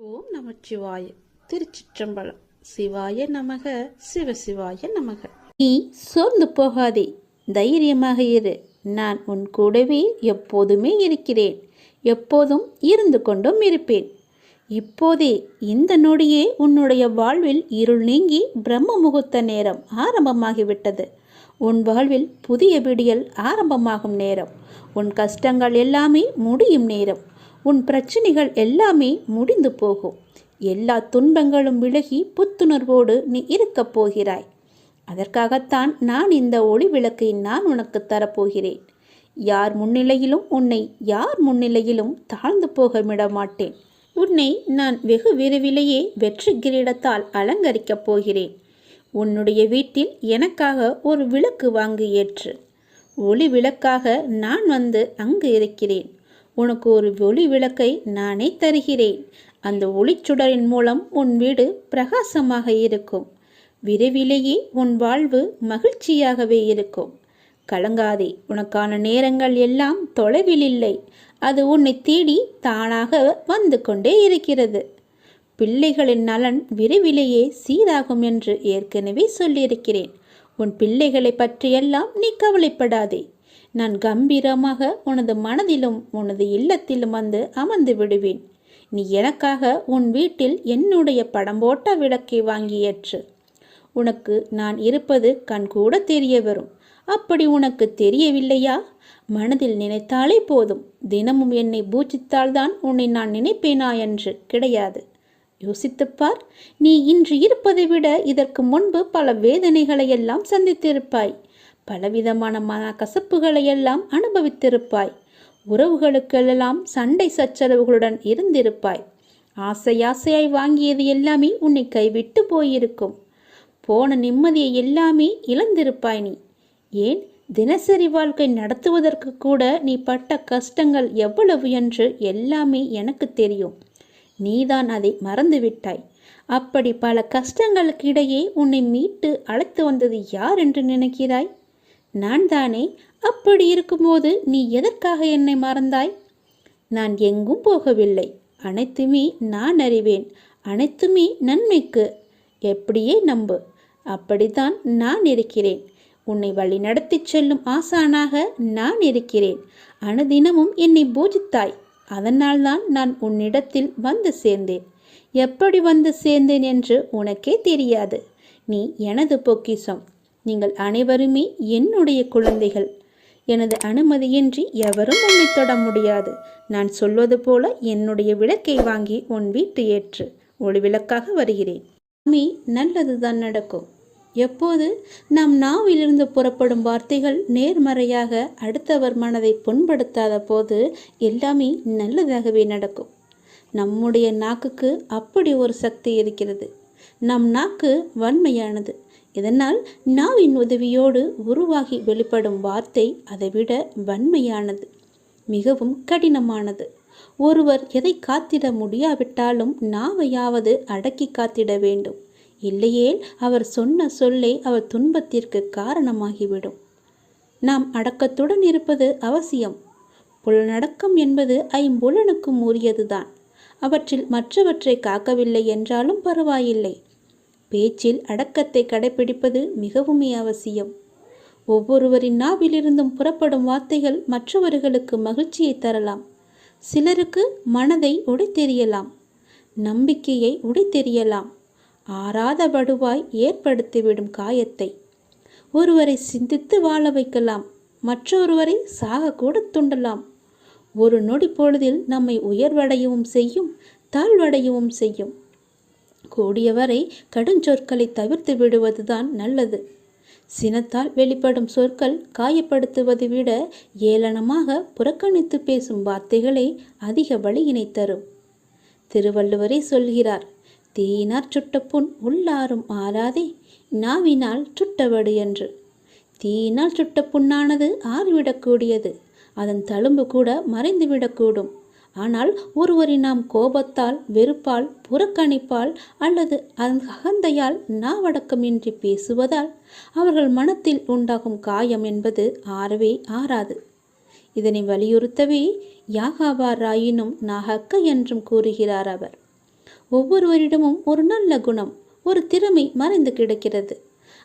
ஓம் நமச்சிவாய திருச்சிற்றம்பலம். சிவாய நமக. சிவசிவாய நமக. நீ சோர்ந்து போகாதே. தைரியமாக இரு. நான் உன் கூடவே எப்போதுமே இருக்கிறேன். எப்போதும் இருந்து கொண்டும் இருப்பேன். இப்போதே இந்த நொடியே உன்னுடைய வாழ்வில் இருள் நீங்கி பிரம்ம முகூர்த்த நேரம் ஆரம்பமாகிவிட்டது. உன் வாழ்வில் புதிய விடியல் ஆரம்பமாகும் நேரம். உன் கஷ்டங்கள் எல்லாமே முடியும் நேரம். உன் பிரச்சனைகள் எல்லாமே முடிந்து போகும். எல்லா துன்பங்களும் விலகி புத்துணர்வோடு நீ இருக்கப் போகிறாய். அதற்காகத்தான் நான் இந்த ஒளி விளக்கை நான் உனக்கு தரப்போகிறேன். யார் முன்னிலையிலும் உன்னை யார் முன்னிலையிலும் தாழ்ந்து போக விட மாட்டேன் உன்னை நான் வெகு விரைவிலேயே வெற்றி கிரீடத்தால் அலங்கரிக்கப் போகிறேன். உன்னுடைய வீட்டில் எனக்காக ஒரு விளக்கு வாங்கி ஏற்று. ஒளி விளக்காக நான் வந்து அங்கு இருக்கிறேன். உனக்கு ஒரு ஒளி விளக்கை நானே தருகிறேன். அந்த ஒளிச்சுடரின் மூலம் உன் வீடு பிரகாசமாக இருக்கும். விரைவிலேயே உன் வாழ்வு மகிழ்ச்சியாகவே இருக்கும். கலங்காதே உனக்கான நேரங்கள் எல்லாம் தொலைவில் இல்லை. அது உன்னை தேடி தானாக வந்து கொண்டே இருக்கிறது. பிள்ளைகளின் நலன் விரைவிலேயே சீராகும் என்று ஏற்கனவே சொல்லியிருக்கிறேன். உன் பிள்ளைகளை பற்றியெல்லாம் நீ கவலைப்படாதே. நான் கம்பீரமாக உனது மனதிலும் உனது இல்லத்திலும் வந்து அமர்ந்து விடுவேன். நீ எனக்காக உன் வீட்டில் என்னுடைய படம் போட்ட விளக்கை வாங்கி ஏற்று. உனக்கு நான் இருப்பது கண்கூட தெரிய வரும். அப்படி உனக்கு தெரியவில்லையா? மனதில் நினைத்தாலே போதும். தினமும் என்னை பூஜித்தால்தான் உன்னை நான் நினைப்பேனா என்று கிடையாது. யோசித்துப்பார். நீ இன்று இருப்பதை விட இதற்கு முன்பு பல வேதனைகளை எல்லாம் சந்தித்திருப்பாய். பலவிதமான மன கசப்புகளை எல்லாம் அனுபவித்திருப்பாய். உறவுகளுக்கெல்லாம் சண்டை சச்சரவுகளுடன் இருந்திருப்பாய். ஆசை ஆசையாய் வாங்கியது எல்லாமே உன்னை கைவிட்டு போயிருக்கும். போன நிம்மதியை எல்லாமே இழந்திருப்பாய் நீ. ஏன்? தினசரி வாழ்க்கை நடத்துவதற்கு கூட நீ பட்ட கஷ்டங்கள் எவ்வளவு என்று எல்லாமே எனக்கு தெரியும். நீதான் அதை மறந்துவிட்டாய். அப்படி பல கஷ்டங்களுக்கு இடையே உன்னை மீட்டு அழைத்து வந்தது யார் என்று நினைக்கிறாய்? நான் தானே அப்படி இருக்கும்போது நீ எதற்காக என்னை மறந்தாய்? நான் எங்கும் போகவில்லை. அனைத்துமே நான் அறிவேன். அனைத்துமே நன்மைக்கு. எப்படியே நம்பு. அப்படித்தான் நான் இருக்கிறேன். உன்னை வழி நடத்திச் செல்லும் ஆசானாக நான் இருக்கிறேன். அனுதினமும் என்னை பூஜித்தாய். அதனால்தான் நான் உன்னிடத்தில் வந்து சேர்ந்தேன். எப்படி வந்து சேர்ந்தேன் என்று உனக்கே தெரியாது. நீ எனது பொக்கிஷம். நீங்கள் அனைவருமே என்னுடைய குழந்தைகள். எனது அனுமதியின்றி எவரும் உன்னை தொட முடியாது. நான் சொல்வது போல என்னுடைய விளக்கை வாங்கி உன் வீட்டு ஏற்று. ஒளி விளக்காக வருகிறேன். சாமி நல்லதுதான் நடக்கும். எப்போது? நம் நாவிலிருந்து புறப்படும் வார்த்தைகள் நேர்மறையாக அடுத்தவர் மனதை புண்படுத்தாத போது எல்லாமே நல்லதாகவே நடக்கும். நம்முடைய நாக்குக்கு அப்படி ஒரு சக்தி இருக்கிறது. நம் நாக்கு வன்மையானது. இதனால் நாவின் உதவியோடு உருவாகி வெளிப்படும் வார்த்தை அதைவிட வன்மையானது மிகவும் கடினமானது. ஒருவர் எதை காத்திட முடியாவிட்டாலும் நாவையாவது அடக்கி காத்திட வேண்டும். இல்லையேல் அவர் சொன்ன சொல்லே அவர் துன்பத்திற்கு காரணமாகிவிடும். நாம் அடக்கத்துடன் இருப்பது அவசியம். புலனடக்கம் என்பது ஐம்புலனுக்கும் உரியதுதான். அவற்றில் மற்றவற்றை காக்கவில்லை என்றாலும் பரவாயில்லை. பேச்சில் அடக்கத்தை கடைபிடிப்பது மிகவுமே அவசியம். ஒவ்வொருவரின் நாவிலிருந்தும் புறப்படும் வார்த்தைகள் மற்றவர்களுக்கு மகிழ்ச்சியை தரலாம். சிலருக்கு மனதை உடைத்தெறியலாம். நம்பிக்கையை உடைத்தெறியலாம். ஆறாத வடுவாய் ஏற்படுத்திவிடும் காயத்தை. ஒருவரை சிந்தித்து வாழ வைக்கலாம். மற்றொருவரை சாக கூட துண்டலாம். ஒரு நொடி பொழுதில் நம்மை உயர்வடையவும் செய்யும் தாழ்வடையவும் செய்யும். கூடியவரை கடுஞ்சொற்களை தவிர்த்து விடுவதுதான் நல்லது. சினத்தால் வெளிப்படும் சொற்கள் காயப்படுத்துவதை விட ஏளனமாக புறக்கணித்து பேசும் வார்த்தைகளே அதிக வழியினை தரும். திருவள்ளுவரே சொல்கிறார் தீயினார் சுட்ட புண் உள்ளாரும் ஆறாதே நாவினால் சுட்டவடு என்று. தீயினால் சுட்ட புண்ணானது ஆறிவிடக்கூடியது அதன் தழும்பு கூட மறைந்துவிடக்கூடும் ஆனால் ஒருவரை நாம் கோபத்தால் வெறுப்பால் புறக்கணிப்பால் அல்லது அகந்தையால் நாவடக்கமின்றி பேசுவதால் அவர்கள் மனத்தில் உண்டாகும் காயம் என்பது ஆறவே ஆறாது. இதனை வலியுறுத்தவே யாகாவாராயினும் நாகக்க என்றும் கூறுகிறார் அவர். ஒவ்வொருவரிடமும் ஒரு நல்ல குணம் ஒரு திறமை மறைந்து கிடக்கிறது.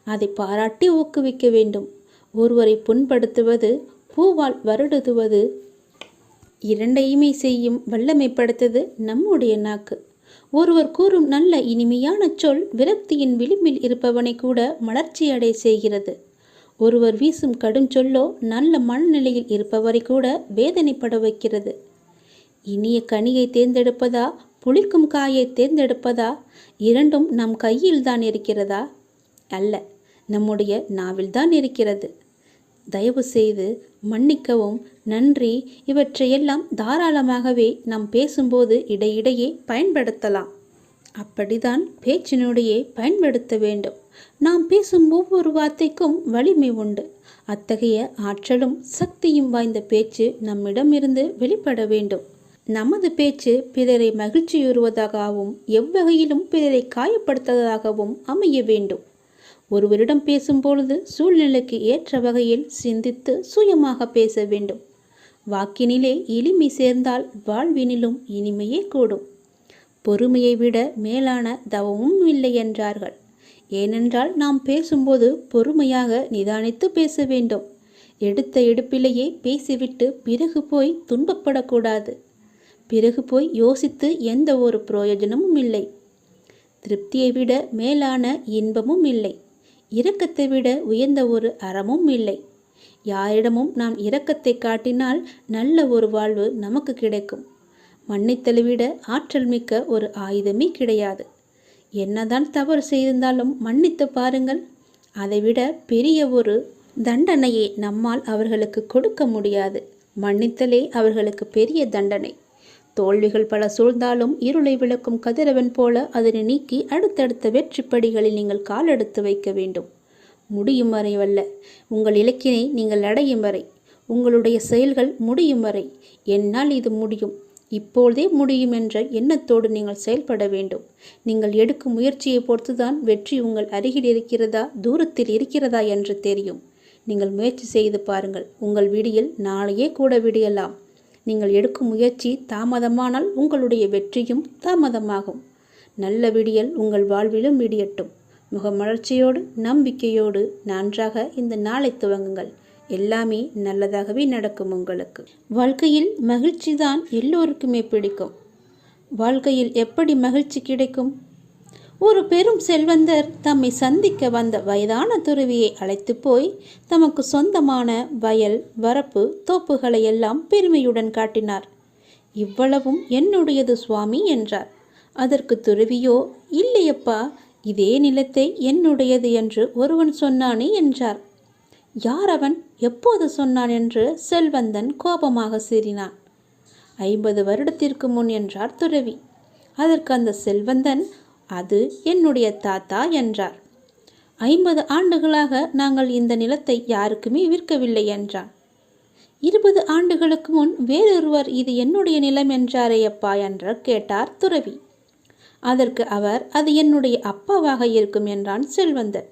அதை பாராட்டி ஊக்குவிக்க வேண்டும். ஒருவரை புண்படுத்துவது பூவால் வருடுதுவது இரண்டையுமே செய்யும் வல்லமை நம்முடைய நாக்கு. ஒருவர் கூறும் நல்ல இனிமையான சொல் விரக்தியின் விளிம்பில் இருப்பவனை கூட மலர்ச்சியடைய செய்கிறது. ஒருவர் வீசும் கடும் சொல்லோ நல்ல மனநிலையில் இருப்பவரை கூட வேதனைப்பட வைக்கிறது. இனிய கனியை தேர்ந்தெடுப்பதா? புளிக்கும் காயை தேர்ந்தெடுப்பதா? இரண்டும் நம் கையில் தான் இருக்கிறதா? அல்ல நம்முடைய நாவில்தான் இருக்கிறது. தயவு செய்து மன்னிக்கவும். நன்றி. இவற்றையெல்லாம் தாராளமாகவே நாம் பேசும்போது இடையிடையே பயன்படுத்தலாம். அப்படிதான் பேச்சினுடையே பயன்படுத்த வேண்டும். நாம் பேசும் ஒவ்வொரு வார்த்தைக்கும் வலிமை உண்டு. அத்தகைய ஆற்றலும் சக்தியும் வாய்ந்த பேச்சு நம்மிடமிருந்து வெளிப்பட வேண்டும். நமது பேச்சு பிறரை மகிழ்ச்சியுறுவதாகவும் எவ்வகையிலும் பிறரை காயப்படுத்துவதாகவும் அமைய வேண்டும். ஒருவரிடம் பேசும்பொழுது சூழ்நிலைக்கு ஏற்ற வகையில் சிந்தித்து சுயமாக பேச வேண்டும். வாக்கினிலே எளிமை சேர்ந்தால் வாழ்வினிலும் இனிமையே கூடும். பொறுமையை விட மேலான தவமும் இல்லை என்றார்கள். ஏனென்றால் நாம் பேசும்போது பொறுமையாக நிதானித்து பேச வேண்டும். எடுத்த எடுப்பிலேயே பேசிவிட்டு பிறகு போய் துன்பப்படக்கூடாது. பிறகு போய் யோசித்து எந்த ஒரு பிரயோஜனமும் இல்லை. திருப்தியை விட மேலான இன்பமும் இல்லை. இரக்கத்தை விட உயர்ந்த ஒரு அறமும் இல்லை. யாரிடமும் நாம் இரக்கத்தை காட்டினால் நல்ல ஒரு வாழ்வு நமக்கு கிடைக்கும். மன்னித்தலை விட ஆற்றல் மிக்க ஒரு ஆயுதமே கிடையாது. என்னதான் தவறு செய்திருந்தாலும் மன்னித்து பாருங்கள். அதைவிட பெரிய ஒரு தண்டனையை நம்மால் அவர்களுக்கு கொடுக்க முடியாது. மன்னித்தலே அவர்களுக்கு பெரிய தண்டனை. தோல்விகள் பல சூழ்ந்தாலும் இருளை விளக்கும் கதிரவன் போல அதனை நீக்கி அடுத்தடுத்த வெற்றிப்படிகளில் நீங்கள் காலெடுத்து வைக்க வேண்டும். முடியும் வரை வல்ல. உங்கள் இலக்கினை நீங்கள் அடையும் வரை. உங்களுடைய செயல்கள் முடியும் வரை. என்னால் இது முடியும். இப்பொழுதே முடியும் என்ற எண்ணத்தோடு நீங்கள் செயல்பட வேண்டும். நீங்கள் எடுக்கும் முயற்சியை பொறுத்துதான் வெற்றி உங்கள் அருகில் இருக்கிறதா தூரத்தில் இருக்கிறதா என்று தெரியும். நீங்கள் முயற்சி செய்து பாருங்கள். உங்கள் விடியில் நாளையே கூட விடியலாம். நீங்கள் எடுக்கும் முயற்சி தாமதமானால் உங்களுடைய வெற்றியும் தாமதமாகும். நல்ல விடியல் உங்கள் வாழ்விலும் விடியட்டும் முகமலர்ச்சியோடு நம்பிக்கையோடு நன்றாக இந்த நாளை துவங்குங்கள். எல்லாமே நல்லதாகவே நடக்கும் உங்களுக்கு. வாழ்க்கையில் மகிழ்ச்சி தான் எல்லோருக்குமே பிடிக்கும். வாழ்க்கையில் எப்படி மகிழ்ச்சி கிடைக்கும்? ஒரு பெரும் செல்வந்தர் தம்மை சந்திக்க வந்த வயதான துறவியை அழைத்து போய் தமக்கு சொந்தமான வயல் வரப்பு தோப்புகளை எல்லாம் பெருமையுடன் காட்டினார். இவ்வளவும் என்னுடையது சுவாமி என்றார். அதற்கு துறவியோ இல்லையப்பா இதே நிலத்தை என்னுடையது என்று ஒருவன் சொன்னானே என்றார். யார் அவன் எப்போது சொன்னான் என்று செல்வந்தன் கோபமாக சீறினான் ஐம்பது வருடத்திற்கு முன் என்றார் துறவி. அதற்கு அந்த செல்வந்தன் அது என்னுடைய தாத்தா என்றார். ஐம்பது ஆண்டுகளாக நாங்கள் இந்த நிலத்தை யாருக்குமே விற்கவில்லை என்றான். இருபது ஆண்டுகளுக்கு முன் வேறொருவர் இது என்னுடைய நிலம் என்றாரே அப்பா என்று கேட்டார் துறவி. அதற்கு அவர் அது என்னுடைய அப்பாவாக இருக்கும் என்றான் செல்வந்தர்.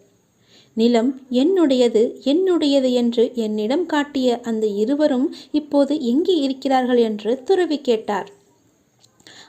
நிலம் என்னுடையது என்னுடையது என்று என்னிடம் காட்டிய அந்த இருவரும் இப்போது எங்கே இருக்கிறார்கள் என்று துறவி கேட்டார்.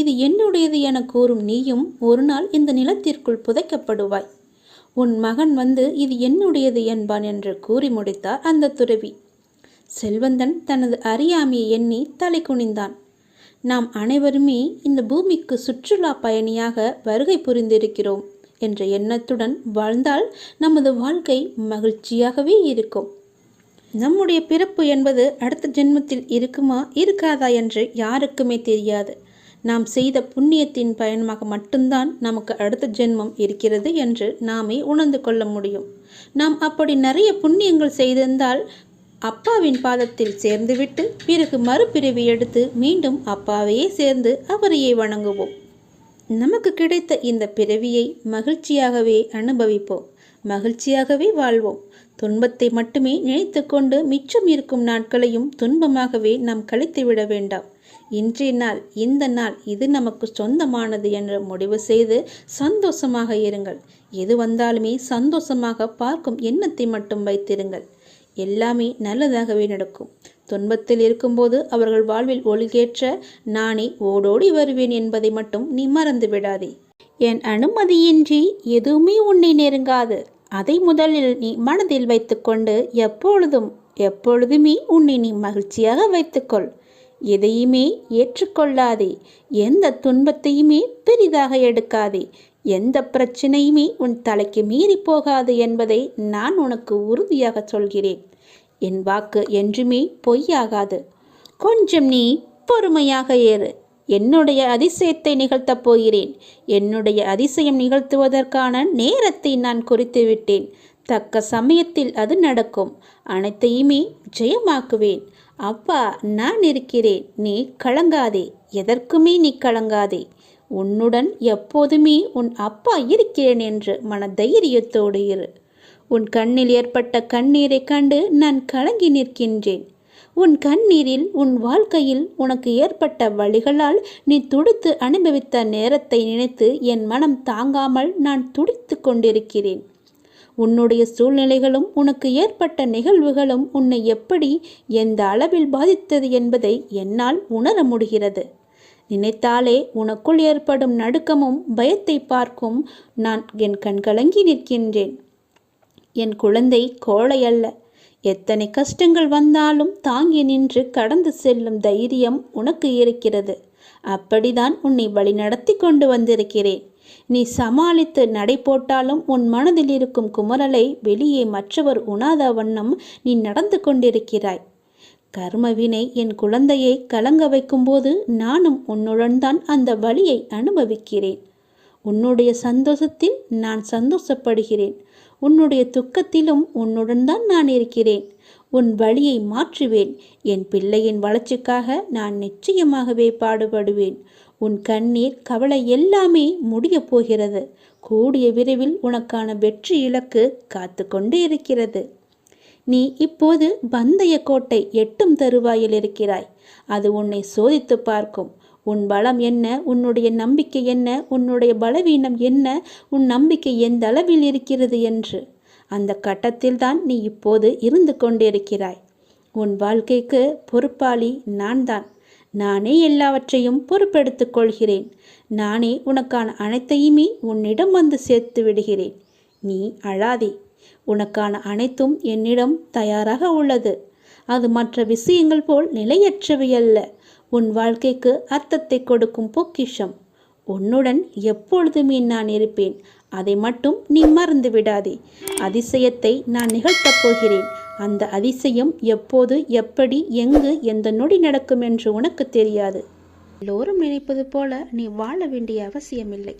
இது என்னுடையது என கூறும் நீயும் ஒரு நாள் இந்த நிலத்திற்குள் புதைக்கப்படுவாய். உன் மகன் வந்து இது என்னுடையது என்பான் என்று கூறி முடித்தார் அந்த துறவி. செல்வந்தன் தனது அறியாமையை எண்ணி தலை குனிந்தான். நாம் அனைவருமே இந்த பூமிக்கு சுற்றுலா பயணியாக வருகை புரிந்திருக்கிறோம் என்ற எண்ணத்துடன் வாழ்ந்தால் நமது வாழ்க்கை மகிழ்ச்சியாகவே இருக்கும். நம்முடைய பிறப்பு என்பது அடுத்த ஜென்மத்தில் இருக்குமா இருக்காதா என்று யாருக்குமே தெரியாது. நாம் செய்த புண்ணியத்தின் பயணமாக மட்டும்தான் நமக்கு அடுத்த ஜென்மம் இருக்கிறது என்று நாமே உணர்ந்து கொள்ள முடியும். நாம் அப்படி நிறைய புண்ணியங்கள் செய்திருந்தால் அப்பாவின் பாதத்தில் சேர்ந்துவிட்டு பிறகு மறுபிறவி எடுத்து மீண்டும் அப்பாவையே சேர்ந்து அவரையே வணங்குவோம். நமக்கு கிடைத்த இந்த பிறவியை மகிழ்ச்சியாகவே அனுபவிப்போம். மகிழ்ச்சியாகவே வாழ்வோம். துன்பத்தை மட்டுமே நினைத்துக்கொண்டு மிச்சம் இருக்கும் நாட்களையும் துன்பமாகவே நாம் கழித்து விட வேண்டாம். இன்றைய நாள் இந்த நாள் இது நமக்கு சொந்தமானது என்று முடிவு செய்து சந்தோஷமாக இருங்கள். எது வந்தாலுமே சந்தோஷமாக பார்க்கும் எண்ணத்தை மட்டும் வைத்திருங்கள். எல்லாமே நல்லதாகவே நடக்கும். துன்பத்தில் இருக்கும்போது அவர்கள் வாழ்வில் ஒழுகேற்ற நானே ஓடோடி வருவேன் என்பதை மட்டும் நீ மறந்து விடாதே. என் அனுமதியின்றி எதுவுமே உன்னை நெருங்காது. அதை முதலில் நீ மனதில் வைத்துக்கொண்டு எப்பொழுதும் எப்பொழுதுமே உன்னை நீ மகிழ்ச்சியாக வைத்துக்கொள். எதையுமே ஏற்றுக்கொள்ளாதே. எந்த துன்பத்தையுமே பெரிதாக எடுக்காதே. எந்த பிரச்சனையுமே உன் தலைக்கு மீறி போகாது என்பதை நான் உனக்கு உறுதியாக சொல்கிறேன். என் வாக்கு என்றுமே பொய்யாகாது. கொஞ்சம் நீ பொறுமையாக ஏறு. என்னுடைய அதிசயத்தை நிகழ்த்தப் போகிறேன். என்னுடைய அதிசயம் நிகழ்த்துவதற்கான நேரத்தை நான் குறித்து விட்டேன். தக்க சமயத்தில் அது நடக்கும். அனைத்தையுமே ஜெயமாக்குவேன். அப்பா நான் இருக்கிறேன். நீ கலங்காதே. எதற்குமே நீ கலங்காதே. உன்னுடன் எப்போதுமே உன் அப்பா இருக்கிறேன் என்று மன தைரியத்தோடு இரு. உன் கண்ணில் ஏற்பட்ட கண்ணீரை கண்டு நான் கலங்கி நிற்கின்றேன். உன் கண்ணீரில் உன் வாழ்க்கையில் உனக்கு ஏற்பட்ட வழிகளால் நீ துடித்து அனுபவித்த நேரத்தை நினைத்து என் மனம் தாங்காமல் நான் துடித்து கொண்டிருக்கிறேன். உன்னுடைய சூழ்நிலைகளும் உனக்கு ஏற்பட்ட நிகழ்வுகளும் உன்னை எப்படி எந்த அளவில் பாதித்தது என்பதை என்னால் உணர முடிகிறது. நினைத்தாலே உனக்குள் ஏற்படும் நடுக்கமும் பயத்தை பார்க்கும் நான் என் கண்கலங்கி நிற்கின்றேன். என் குழந்தை கோழை அல்ல. எத்தனை கஷ்டங்கள் வந்தாலும் தாங்கி நின்று கடந்து செல்லும் தைரியம் உனக்கு இருக்கிறது. அப்படிதான் உன்னை வழிநடத்தி கொண்டு வந்திருக்கிறேன். நீ சமாளித்து நடை போட்டாலும் உன் மனதில் இருக்கும் குமரலை வெளியே மற்றவர் உணாத வண்ணம் நீ நடந்து கொண்டிருக்கிறாய். கர்மவினை என் குழந்தையை கலங்க வைக்கும்போது நானும் உன்னுடன் தான் அந்த வழியை அனுபவிக்கிறேன். உன்னுடைய சந்தோஷத்தில் நான் சந்தோஷப்படுகிறேன். உன்னுடைய துக்கத்திலும் உன்னுடன் தான் நான் இருக்கிறேன். உன் வழியை மாற்றுவேன். என் பிள்ளையின் வளர்ச்சிக்காக நான் நிச்சயமாகவே பாடுபடுவேன். உன் கண்ணீர் கவலை எல்லாமே முடியப் போகிறது. கூடிய விரைவில் உனக்கான வெற்றி இலக்கு காத்து கொண்டு இருக்கிறது. நீ இப்போது பந்தய கோட்டை எட்டும் தருவாயில் இருக்கிறாய். அது உன்னை சோதித்து பார்க்கும். உன் பலம் என்ன? உன்னுடைய நம்பிக்கை என்ன? உன்னுடைய பலவீனம் என்ன? உன் நம்பிக்கை எந்த அளவில் இருக்கிறது என்று. அந்த கட்டத்தில்தான் நீ இப்போது இருந்து கொண்டிருக்கிறாய். உன் வாழ்க்கைக்கு பொறுப்பாளி நான் தான் நானே எல்லாவற்றையும் பொறுப்பெடுத்துக் கொள்கிறேன். நானே உனக்கான அனைத்தையுமே உன்னிடம் வந்து சேர்த்து விடுகிறேன். நீ அழாதே. உனக்கான அனைத்தும் என்னிடம் தயாராக உள்ளது. அது மற்ற விஷயங்கள் போல் நிலையற்றவை அல்ல. உன் வாழ்க்கைக்கு அர்த்தத்தை கொடுக்கும் பொக்கிஷம். உன்னுடன் எப்பொழுதுமே நான் இருப்பேன். அதை மட்டும் நீ மறந்து விடாதே. அதிசயத்தை நான் நிகழ்த்தப் போகிறேன். அந்த அதிசயம் எப்போது எப்படி எங்கு எந்த நொடி நடக்கும் என்று உனக்கு தெரியாது. எல்லோரும் நினைப்பது போல நீ வாழ வேண்டிய அவசியமில்லை.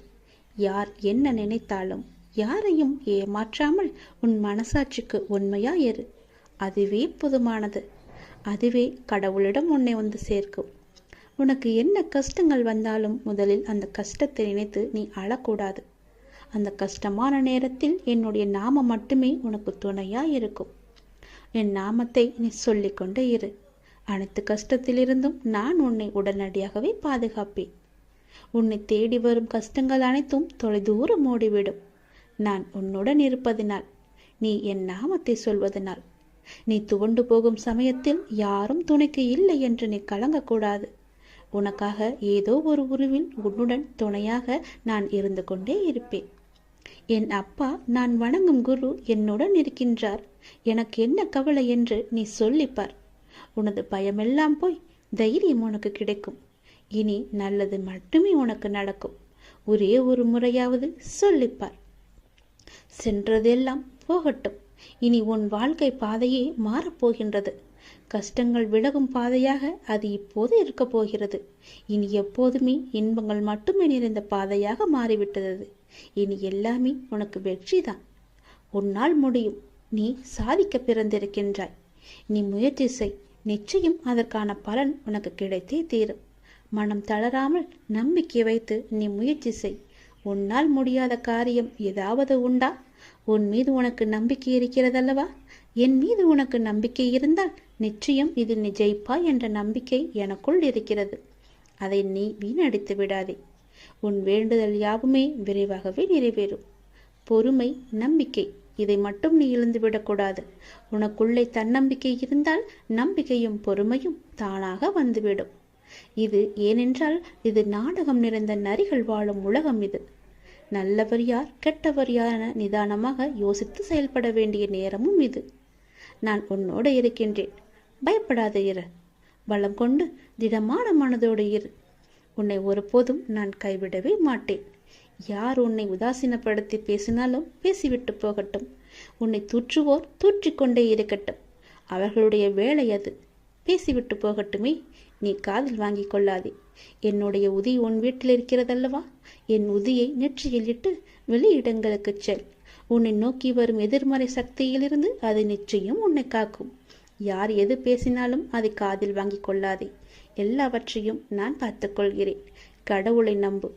யார் என்ன நினைத்தாலும் யாரையும் ஏமாற்றாமல் உன் மனசாட்சிக்கு உண்மையா இரு அதுவே புதுமானது. அதுவே கடவுளிடம் உன்னை வந்து சேர்க்கும். உனக்கு என்ன கஷ்டங்கள் வந்தாலும் முதலில் அந்த கஷ்டத்தை நினைத்து நீ அழக்கூடாது. அந்த கஷ்டமான நேரத்தில் என்னுடைய நாமம் மட்டுமே உனக்கு துணையா இருக்கும். என் நாமத்தை நீ சொல்லிக்கொண்டே இரு. அனைத்து கஷ்டத்திலிருந்தும் நான் உன்னை உடனடியாகவே பாதுகாப்பேன். உன்னை தேடி வரும் கஷ்டங்கள் அனைத்தும் தொலைதூரம் ஓடிவிடும். நான் உன்னுடன் இருப்பதினால் நீ என் நாமத்தை சொல்வதனால். நீ துவண்டு போகும் சமயத்தில் யாரும் துணைக்கு இல்லை என்று நீ கலங்கக்கூடாது. உனக்காக ஏதோ ஒரு உருவில் உன்னுடன் துணையாக நான் இருந்து கொண்டே இருப்பேன். என் அப்பா நான் வணங்கும் குரு என்னுடன் இருக்கின்றார். எனக்கு என்ன கவலை என்று நீ சொல்லிப்பார் உனது பயமெல்லாம் போய் தைரியம் உனக்கு கிடைக்கும். இனி நல்லது மட்டுமே உனக்கு நடக்கும். ஒரே ஒரு முறையாவது சொல்லிப்பார் சென்றதெல்லாம் போகட்டும். இனி உன் வாழ்க்கை பாதையே மாறப்போகின்றது கஷ்டங்கள் விலகும் பாதையாக அது இப்போது இருக்கப் போகிறது. இனி எப்போதுமே இன்பங்கள் மட்டுமே நிறைந்த பாதையாக மாறிவிட்டது. இனி எல்லாமே உனக்கு வெற்றிதான். உன்னால் முடியும். நீ சாதிக்க பிறந்திருக்கின்றாய். நீ முயற்சி செய். நிச்சயம் அதற்கான பலன் உனக்கு கிடைத்தே தீரும். மனம் தளராமல் நம்பிக்கை வைத்து நீ முயற்சி செய். உன்னால் முடியாத காரியம் ஏதாவது உண்டா? உன் மீது உனக்கு நம்பிக்கை இருக்கிறதல்லவா? என் மீது உனக்கு நம்பிக்கை இருந்தால் நிச்சயம் இது நீ ஜெயிப்பாய் என்ற நம்பிக்கை எனக்குள் இருக்கிறது. அதை நீ வீணடித்து விடாதே. உன் வேண்டுதல் யாவுமே விரைவாகவே நிறைவேறும். பொறுமை நம்பிக்கை இதை மட்டும் நீ இழந்துவிடக்கூடாது உனக்குள்ளே தன்னம்பிக்கை இருந்தால் நம்பிக்கையும் பொறுமையும் தானாக வந்துவிடும். இது ஏனென்றால் இது நாடகம் நிறைந்த நரிகள் வாழும் உலகம் இது. நல்லவர் யார் கெட்டவர் யார் என நிதானமாக யோசித்து செயல்பட வேண்டிய நேரமும் இது. நான் உன்னோடு இருக்கின்றேன். பயப்படாத இரு. பலம் கொண்டு திடமான மனதோடு இரு. உன்னை ஒருபோதும் நான் கைவிடவே மாட்டேன். யார் உன்னை உதாசீனப்படுத்தி பேசினாலும் பேசிவிட்டு போகட்டும். உன்னை தூற்றுவோர் தூற்றிக்கொண்டே இருக்கட்டும். அவர்களுடைய வேலை அது. பேசிவிட்டு போகட்டுமே. நீ காதில் வாங்கி கொள்ளாதே. என்னுடைய உதி உன் வீட்டில் இருக்கிறதல்லவா? என் உதியை நெற்றியில் இட்டு வெளியிடங்களுக்கு செல். உன்னை நோக்கி வரும் எதிர்மறை சக்தியிலிருந்து அது நிச்சயம் உன்னை காக்கும். யார் எது பேசினாலும் அதை காதில் வாங்கிக் கொள்ளாதே. எல்லாவற்றையும் நான் பார்த்துக்கொள்கிறேன் கடவுளை நம்பு.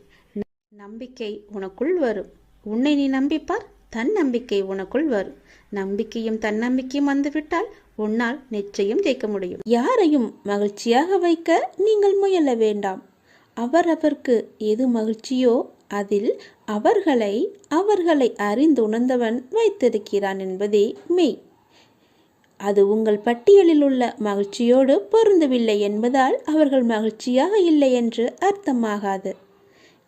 நம்பிக்கை உனக்குள் வரும். உன்னை நீ நம்பிப்பார் தன் நம்பிக்கை உனக்குள் வரும். நம்பிக்கையும் தன்னம்பிக்கையும் வந்துவிட்டால் உன்னால் நிச்சயம் ஜெயிக்க முடியும். யாரையும் மகிழ்ச்சியாக வைக்க நீங்கள் முயல வேண்டாம். அவரவர்க்கு எது மகிழ்ச்சியோ அதில் அவர்களை அவர்களை அறிந்து உணர்ந்தவன் வைத்திருக்கிறான் என்பதே மெய். அது உங்கள் பட்டியலில் உள்ள மகிழ்ச்சியோடு பொருந்தவில்லை என்பதால் அவர்கள் மகிழ்ச்சியாக இல்லை என்று அர்த்தமாகாது.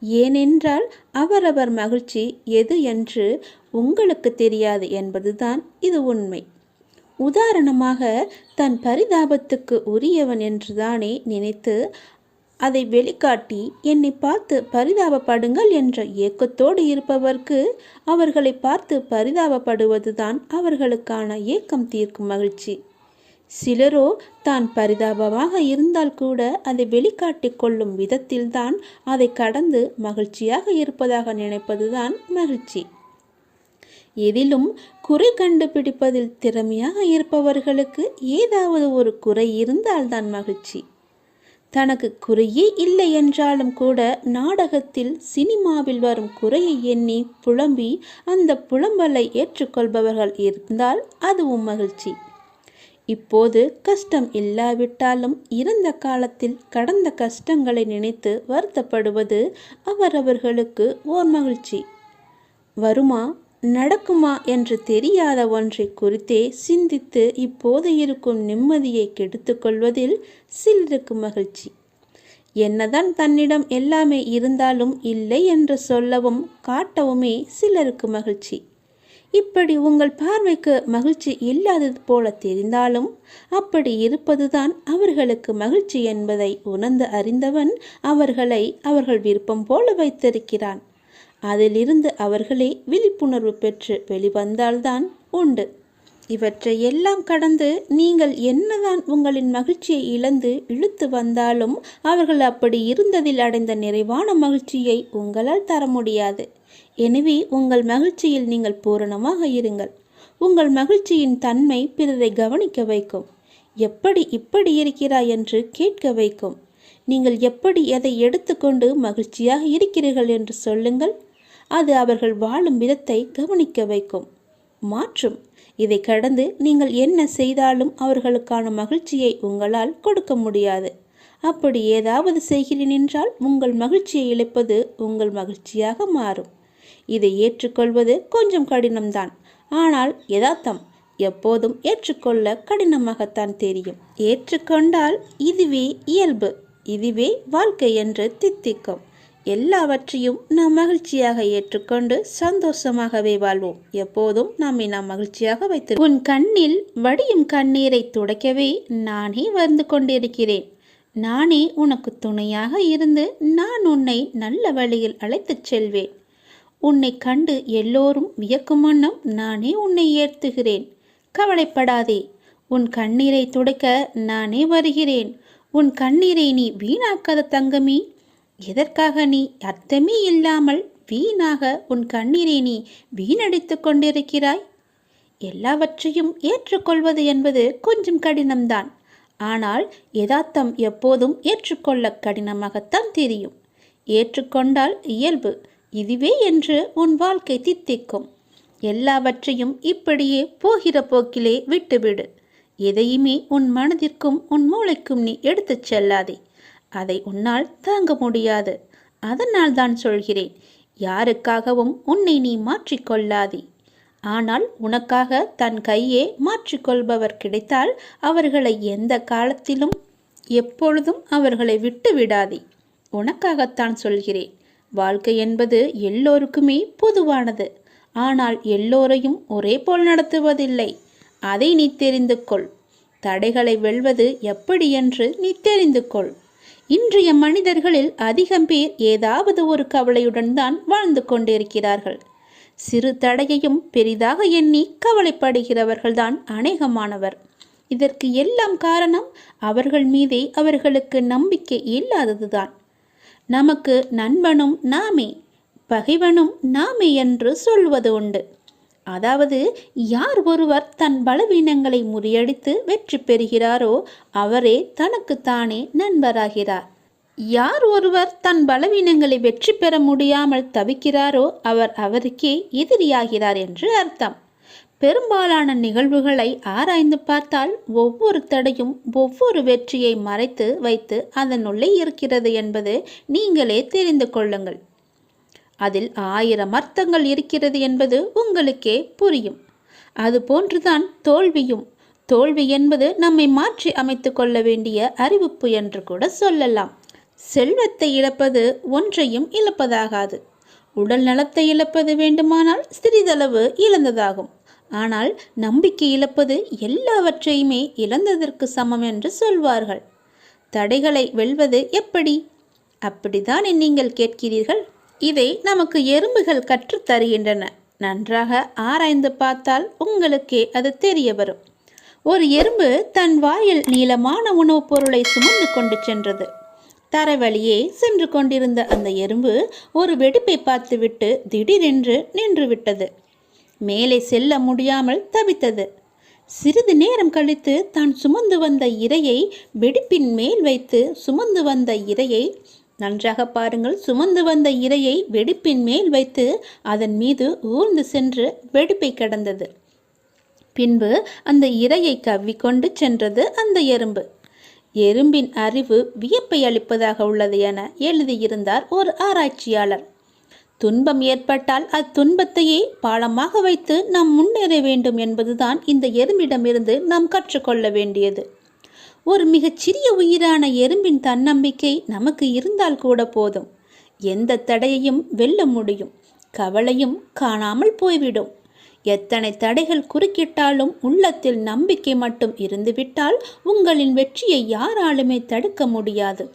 ஏனென்றால் அவரவர் மகிழ்ச்சி எது என்று உங்களுக்கு தெரியாது என்பதுதான் இது உண்மை. உதாரணமாக தன் பரிதாபத்துக்கு உரியவன் என்றுதானே நினைத்து அதை வெளிக்காட்டி என்னை பார்த்து பரிதாபப்படுங்கள் என்ற ஏக்கத்தோடு இருப்பவர்க்கு அவர்களை பார்த்து பரிதாபப்படுவதுதான் அவர்களுக்கான ஏக்கம் தீர்க்கும் மகிழ்ச்சி. சிலரோ தான் பரிதாபமாக இருந்தால் கூட அதை வெளிக்காட்டிக் கொள்ளும் விதத்தில்தான் அதை கடந்து மகிழ்ச்சியாக இருப்பதாக நினைப்பதுதான் மகிழ்ச்சி. எதிலும் குறை கண்டுபிடிப்பதில் திறமையாக இருப்பவர்களுக்கு ஏதாவது ஒரு குறை இருந்தால்தான் மகிழ்ச்சி. தனக்கு குறையே இல்லை என்றாலும் கூட நாடகத்தில் சினிமாவில் வரும் குறையை எண்ணி புலம்பி அந்த புலம்பலை ஏற்றுக்கொள்பவர்கள் இருந்தால் அதுவும் மகிழ்ச்சி. இப்போது கஷ்டம் இல்லாவிட்டாலும் இறந்த காலத்தில் கடந்த கஷ்டங்களை நினைத்து வருத்தப்படுவது அவரவர்களுக்கு ஓர் மகிழ்ச்சி. வருமா? நடக்குமா என்று தெரியாத ஒன்றை குறித்தே சிந்தித்து இப்போது இருக்கும் நிம்மதியை கெடுத்துக்கொள்வதில் சிலருக்கு மகிழ்ச்சி. என்னதான் தன்னிடம் எல்லாமே இருந்தாலும் இல்லை என்று சொல்லவும் காட்டவுமே சிலருக்கு மகிழ்ச்சி. இப்படி உங்கள் பார்வைக்கு மகிழ்ச்சி இல்லாதது போல தெரிந்தாலும் அப்படி இருப்பதுதான் அவர்களுக்கு மகிழ்ச்சி என்பதை உணர்ந்து அறிந்தவன் அவர்களை அவர்கள் விருப்பம் போல வைத்திருக்கிறான். அதிலிருந்து அவர்களே விழிப்புணர்வு பெற்று வெளிவந்தால்தான் உண்டு. இவற்றை எல்லாம் கடந்து நீங்கள் என்னதான் உங்களின் மகிழ்ச்சியை இழந்து இழுத்து வந்தாலும் அவர்கள் அப்படி இருந்ததில் அடைந்த நிறைவான மகிழ்ச்சியை உங்களால் தர முடியாது. எனவே உங்கள் மகிழ்ச்சியில் நீங்கள் பூரணமாக இருங்கள். உங்கள் மகிழ்ச்சியின் தன்மை பிறரை கவனிக்க வைக்கும். எப்படி இப்படி இருக்கிறாய் என்று கேட்க வைக்கும். நீங்கள் எப்படி எதை எடுத்துக்கொண்டு மகிழ்ச்சியாக இருக்கிறீர்கள் என்று சொல்லுங்கள். அது அவர்கள் வாழும் விதத்தை கவனிக்க வைக்கும். மாற்றும். இதை கடந்து நீங்கள் என்ன செய்தாலும் அவர்களுக்கான மகிழ்ச்சியை உங்களால் கொடுக்க முடியாது. அப்படி ஏதாவது செய்கிறேன் என்றால் உங்கள் மகிழ்ச்சியை இழப்பது உங்கள் மகிழ்ச்சியாக மாறும். இதை ஏற்றுக்கொள்வது கொஞ்சம் கடினம்தான். ஆனால் யதார்த்தம் எப்போதும் ஏற்றுக்கொள்ள கடினமாகத்தான் தெரியும். ஏற்றுக்கொண்டால் இதுவே இயல்பு இதுவே வாழ்க்கை என்று தித்திக்கும். எல்லாவற்றையும் நாம் மகிழ்ச்சியாக ஏற்றுக்கொண்டு சந்தோஷமாகவே வாழ்வோம். எப்போதும் நம்மை நாம் மகிழ்ச்சியாக வைத்து உன் கண்ணில் வடியும் கண்ணீரை துடைக்கவே நானே வந்து கொண்டிருக்கிறேன். நானே உனக்கு துணையாக இருந்து நான் உன்னை நல்ல வழியில் அழைத்துச் செல்வேன். உன்னை கண்டு எல்லோரும் வியக்கும் வண்ணம் நானே உன்னை ஏற்றுகிறேன். கவலைப்படாதே. உன் கண்ணீரை துடைக்க நானே வருகிறேன். உன் கண்ணீரை நீ வீணாக்காத தங்கமி. எதற்காக நீ அர்த்தமே இல்லாமல் வீணாக உன் கண்ணீரை நீ வீணடித்து கொண்டிருக்கிறாய்? எல்லாவற்றையும் ஏற்றுக்கொள்வது என்பது கொஞ்சம் கடினம்தான். ஆனால் யதார்த்தம் எப்போதும் ஏற்றுக்கொள்ள கடினமாகத்தான் தெரியும். ஏற்றுக்கொண்டால் இயல்பு. இதுவே என்று உன் வாழ்க்கை தித்திக்கும். எல்லாவற்றையும் இப்படியே போகிற போக்கிலே விட்டுவிடு. எதையுமே உன் மனதிற்கும் உன் மூளைக்கும் நீ எடுத்துச் செல்லாதே. அதை உன்னால் தாங்க முடியாது. அதனால் தான் சொல்கிறேன் யாருக்காகவும் உன்னை நீ மாற்றிக்கொள்ளாதே ஆனால் உனக்காக தன் கையே மாற்றிக்கொள்பவர் கிடைத்தால் அவர்களை எந்த காலத்திலும் எப்பொழுதும் அவர்களை விட்டு விடாதே உனக்காகத்தான் சொல்கிறேன் வாழ்க்கை என்பது எல்லோருக்குமே பொதுவானது. ஆனால் எல்லோரையும் ஒரே போல் நடத்துவதில்லை. அதை நீ தெரிந்து கொள். தடைகளை வெல்வது எப்படி என்று நீ தெரிந்து கொள். இன்றைய மனிதர்களில் அதிகம் பேர் ஏதாவது ஒரு கவலையுடன் தான் வாழ்ந்து கொண்டிருக்கிறார்கள். சிறு தடையையும் பெரிதாக எண்ணி கவலைப்படுகிறவர்கள்தான் அநேகமானவர். இதற்கு எல்லாம் காரணம் அவர்கள் மீதே அவர்களுக்கு நம்பிக்கை இல்லாததுதான். நமக்கு நண்பனும் நாமே பகைவனும் நாமே என்று சொல்வது உண்டு. அதாவது யார் ஒருவர் தன் பலவீனங்களை முறியடித்து வெற்றி பெறுகிறாரோ அவரே தனக்குத்தானே நண்பராகிறார். யார் ஒருவர் தன் பலவீனங்களை வெற்றி பெற முடியாமல் தவிக்கிறாரோ அவர் அவருக்கே எதிரியாகிறார் என்று அர்த்தம். பெரும்பாலான நிகழ்வுகளை ஆராய்ந்து பார்த்தால் ஒவ்வொரு தடையும் ஒவ்வொரு வெற்றியை மறைத்து வைத்து அதனுள்ளே இருக்கிறது என்பது நீங்களே தெரிந்து கொள்ளுங்கள். அதில் ஆயிரம் அர்த்தங்கள் இருக்கிறது என்பது உங்களுக்கே புரியும். அதுபோன்றுதான் தோல்வியும். தோல்வி என்பது நம்மை மாற்றி அமைத்து கொள்ள வேண்டிய அறிவிப்பு என்று கூட சொல்லலாம். செல்வத்தை இழப்பது ஒன்றையும் இழப்பதாகாது. உடல் நலத்தை இழப்பது வேண்டுமானால் சிறிதளவு இழந்ததாகும். ஆனால் நம்பிக்கை இழப்பது எல்லாவற்றையுமே இழந்ததற்கு சமம் என்று சொல்வார்கள். தடைகளை வெல்வது எப்படி? அப்படிதான் நீங்கள் கேட்கிறீர்கள்? இதை நமக்கு எறும்புகள் கற்றுத் தருகின்றன. நன்றாக ஆராய்ந்து பார்த்தால் உங்களுக்கே அது தெரிய வரும். ஒரு எறும்பு தன் வாயில் நீளமான உணவுப் பொருளை சுமந்து கொண்டு சென்றது. தரவழியே சென்று கொண்டிருந்த அந்த எறும்பு ஒரு வெடிப்பை பார்த்துவிட்டு திடீரென்று நின்றுவிட்டது மேலே செல்ல முடியாமல் தவித்தது. சிறிது நேரம் கழித்து தான் சுமந்து வந்த இரையை வெடிப்பின் மேல் வைத்து சுமந்து வந்த இரையை நன்றாக பாருங்கள் சுமந்து வந்த இரையை வெடிப்பின் மேல் வைத்து அதன் மீது ஊர்ந்து சென்று வெடிப்பை கடந்தது. பின்பு அந்த இரையை கவ்விக்கொண்டு சென்றது அந்த எறும்பு. எறும்பின் அறிவு வியப்பை அளிப்பதாக உள்ளது என எழுதியிருந்தார் ஒரு ஆராய்ச்சியாளர். துன்பம் ஏற்பட்டால் அத்துன்பத்தையே பாடமாக வைத்து நாம் முன்னேற வேண்டும் என்பதுதான் இந்த எறும்பிடமிருந்து நாம் கற்றுக்கொள்ள வேண்டியது. ஒரு மிகச்சிறிய உயிரான எறும்பின் தன்னம்பிக்கை நமக்கு இருந்தால் கூட போதும். எந்த தடையையும் வெல்ல முடியும். கவலையும் காணாமல் போய்விடும். எத்தனை தடைகள் குறுக்கிட்டாலும் உள்ளத்தில் நம்பிக்கை மட்டும் இருந்துவிட்டால் உங்களின் வெற்றியை யாராலுமே தடுக்க முடியாது.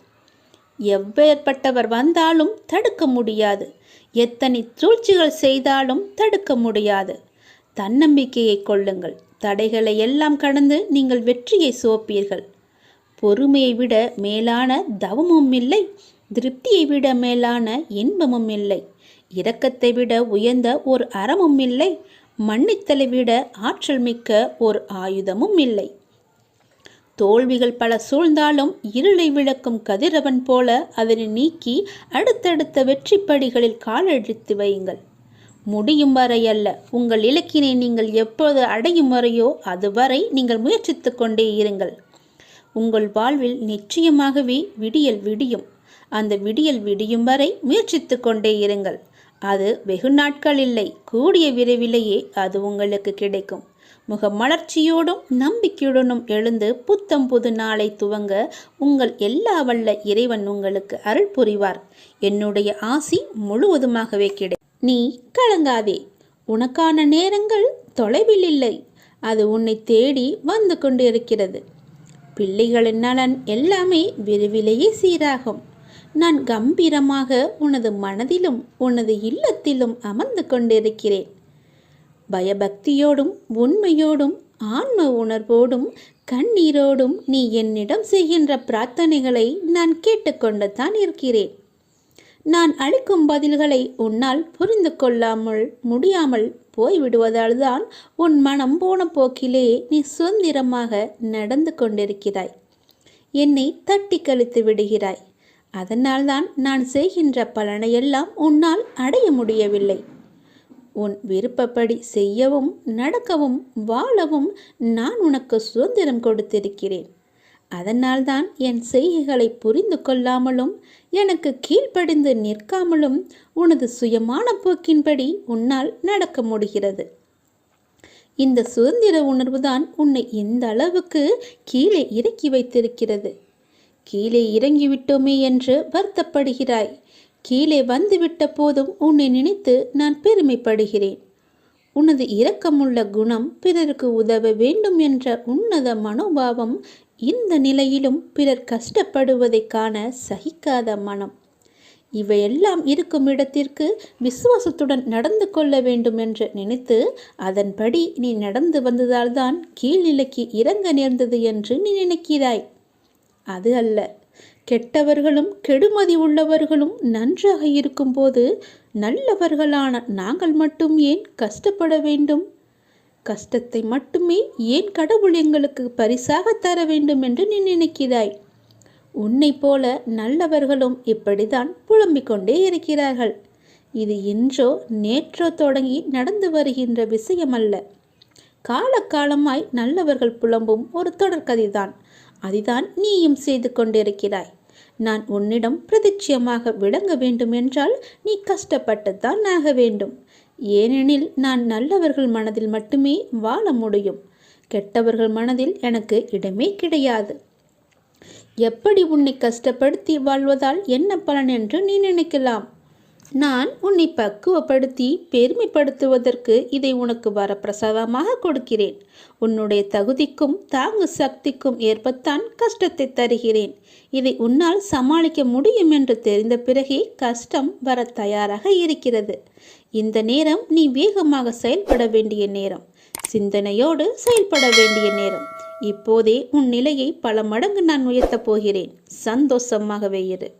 எவ்வேற்பட்டவர் வந்தாலும் தடுக்க முடியாது. எத்தனை சூழ்ச்சிகள் செய்தாலும் தடுக்க முடியாது. தன்னம்பிக்கையை கொள்ளுங்கள். தடைகளை எல்லாம் கடந்து நீங்கள் வெற்றியை சோப்பீர்கள் பொறுமையை விட மேலான தவமும் இல்லை. திருப்தியை விட மேலான இன்பமும் இல்லை. இரக்கத்தை விட உயர்ந்த ஒரு அறமும் இல்லை. மன்னித்தலை விட ஆற்றல் மிக்க ஒரு ஆயுதமும் இல்லை. தோல்விகள் பல சூழ்ந்தாலும் இருளை விளக்கும் கதிரவன் போல அதனை நீக்கி அடுத்தடுத்த வெற்றிப்படிகளில் காலெடுத்து வையுங்கள். முடியும் வரை அல்ல உங்கள் இலக்கினை நீங்கள் எப்போது அடையும் வரையோ அதுவரை நீங்கள் முயற்சித்து கொண்டே இருங்கள். உங்கள் வாழ்வில் நிச்சயமாகவே விடியல் விடியும். அந்த விடியல் விடியும் வரை முயற்சித்து கொண்டே இருங்கள். அது வெகு நாட்கள் இல்லை கூடிய விரைவிலேயே அது உங்களுக்கு கிடைக்கும். முகமலர்ச்சியோடும் நம்பிக்கையுடனும் எழுந்து புத்தம் புது நாளை துவங்க உங்கள் எல்லா வல்ல இறைவன் உங்களுக்கு அருள் புரிவார். என்னுடைய ஆசி முழுவதுமாகவே கிடை நீ கலங்காதே. உனக்கான நேரங்கள் தொலைவில் இல்லை. அது உன்னை தேடி வந்து கொண்டிருக்கிறது. பிள்ளைகளின் நலன் எல்லாமே விரைவிலேயே சீராகும். நான் கம்பீரமாக உனது மனதிலும் உனது இல்லத்திலும் அமர்ந்து கொண்டிருக்கிறேன். பயபக்தியோடும் உண்மையோடும் ஆன்ம உணர்வோடும் கண்ணீரோடும் நீ என்னிடம் செய்கின்ற பிரார்த்தனைகளை நான் கேட்டுக்கொண்டுதான் இருக்கிறேன். நான் அளிக்கும் பதில்களை உன்னால் புரிந்து கொள்ளாமல் முடியாமல் போய்விடுவதால் தான் உன் மனம் போன போக்கிலே நீ சுதந்திரமாக நடந்து கொண்டிருக்கிறாய். என்னை தட்டி கழித்து விடுகிறாய். அதனால்தான் நான் செய்கின்ற பலனையெல்லாம் உன்னால் அடைய முடியவில்லை. உன் விருப்பப்படி செய்யவும் நடக்கவும் வாழவும் நான் உனக்கு சுதந்திரம் கொடுத்திருக்கிறேன். அதனால்தான் என் செய்கைகளை புரிந்து கொள்ளாமலும் எனக்கு கீழ்ப்படிந்து நிற்காமலும் உனது சுயமான போக்கின்படி உன்னால் நடக்க முடிகிறது. இந்த சுதந்திர உணர்வுதான் உன்னை இந்த அளவுக்கு கீழே இறக்கி வைத்திருக்கிறது. கீழே இறங்கிவிட்டோமே என்று வருத்தப்படுகிறாய். கீழே வந்துவிட்ட போதும் உன்னை நினைத்து நான் பெருமைப்படுகிறேன். உனது இரக்கமுள்ள குணம் பிறருக்கு உதவ வேண்டும் என்ற உன்னத மனோபாவம் இந்த நிலையிலும் பிறர் கஷ்டப்படுவதை காண சகிக்காத மனம். இவையெல்லாம் இருக்கும் இடத்திற்கு விசுவாசத்துடன் நடந்து கொள்ள வேண்டும் என்று நினைத்து அதன்படி நீ நடந்து வந்ததால்தான் கீழ்நிலைக்கு இறங்க நேர்ந்தது என்று நீ நினைக்கிறாய். அது அல்ல. கெட்டவர்களும் கெடுமதி உள்ளவர்களும் நன்றாக இருக்கும்போது நல்லவர்களான நாங்கள் மட்டும் ஏன் கஷ்டப்பட வேண்டும்? கஷ்டத்தை மட்டுமே ஏன் கடவுள் எங்களுக்கு பரிசாக தர வேண்டும் என்று நீ நினைக்கிறாய்? உன்னை போல நல்லவர்களும் இப்படிதான் புலம்பிக் கொண்டே இருக்கிறார்கள். இது இன்றோ நேற்றோ தொடங்கி நடந்து வருகின்ற விஷயமல்ல. காலகாலமாய் நல்லவர்கள் புலம்பும் ஒரு தொடர்கதைதான் அதுதான் நீயும் செய்து கொண்டிருக்கிறாய். நான் உன்னிடம் பிரதிட்சியமாக விளங்க வேண்டுமென்றால் நீ கஷ்டப்பட்டுத்தான் ஆக வேண்டும். ஏனெனில் நான் நல்லவர்கள் மனதில் மட்டுமே வாழ முடியும். கெட்டவர்கள் மனதில் எனக்கு இடமே கிடையாது. எப்படி உன்னை கஷ்டப்படுத்தி வாழ்வதால் என்ன பலன் என்று நீ நினைக்கலாம்? நான் உன்னை பக்குவப்படுத்தி பெருமைப்படுத்துவதற்கு இதை உனக்கு வரப்பிரசாதமாக கொடுக்கிறேன். உன்னுடைய தகுதிக்கும் தாங்கு சக்திக்கும் ஏற்பத்தான் கஷ்டத்தை தருகிறேன். இதை உன்னால் சமாளிக்க முடியும் என்று தெரிந்த பிறகே கஷ்டம் வர தயாராக இருக்கிறது. இந்த நேரம் நீ வேகமாக செயல்பட வேண்டிய நேரம். சிந்தனையோடு செயல்பட வேண்டிய நேரம். இப்போதே உன் நிலையை பல மடங்கு நான் உயர்த்தப் போகிறேன். சந்தோஷமாகவே இரு.